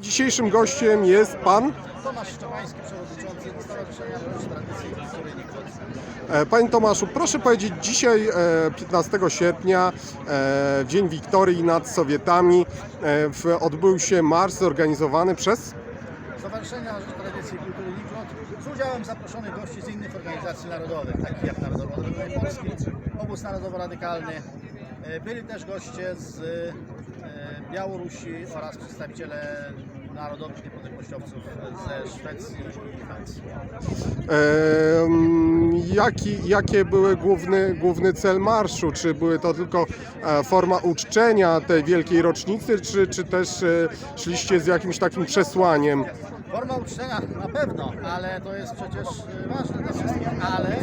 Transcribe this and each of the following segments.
Dzisiejszym gościem jest pan. Tomasz Szczepański, przewodniczący Stowarzyszenia Rolniczych Tradycji i Kultury Nikos. E, Panie Tomaszu, proszę powiedzieć, dzisiaj e, 15 sierpnia, e, Dzień Wiktorii nad Sowietami, e, odbył się marsz zorganizowany przez... Stowarzyszenia Rolniczych Tradycji i Kultury Niklot z udziałem zaproszonych gości z innych organizacji narodowych, takich jak Odrodzenie Polski, Obóz Narodowo-Radykalny. E, Byli też goście z e, Białorusi oraz przedstawiciele narodowych niepodległościowców ze Szwecji i Francji. E, jaki, jakie były główny, główny cel marszu? Czy były to tylko e, forma uczczenia tej wielkiej rocznicy, czy, czy też e, szliście z jakimś takim przesłaniem? Forma uczczenia na pewno, ale to jest przecież ważne dla wszystkich. Ale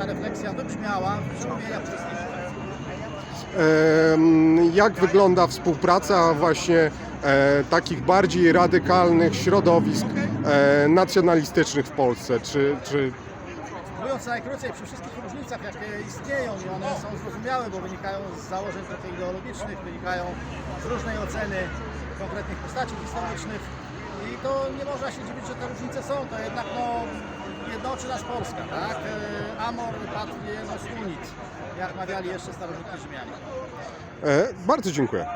taka refleksja wybrzmiała w Jak wygląda współpraca właśnie e, takich bardziej radykalnych środowisk e, nacjonalistycznych w Polsce? Czy, czy Mówiąc najkrócej, przy wszystkich różnicach, jakie istnieją i one są zrozumiałe, bo wynikają z założeń ideologicznych, wynikają z różnej oceny konkretnych postaci historycznych i to nie można się dziwić, że te różnice są, to jednak no, jednoczy nas Polska, tak? E, Amor patrie nos unit, jak mawiali jeszcze starożytni Rzymianie. e, bardzo dziękuję.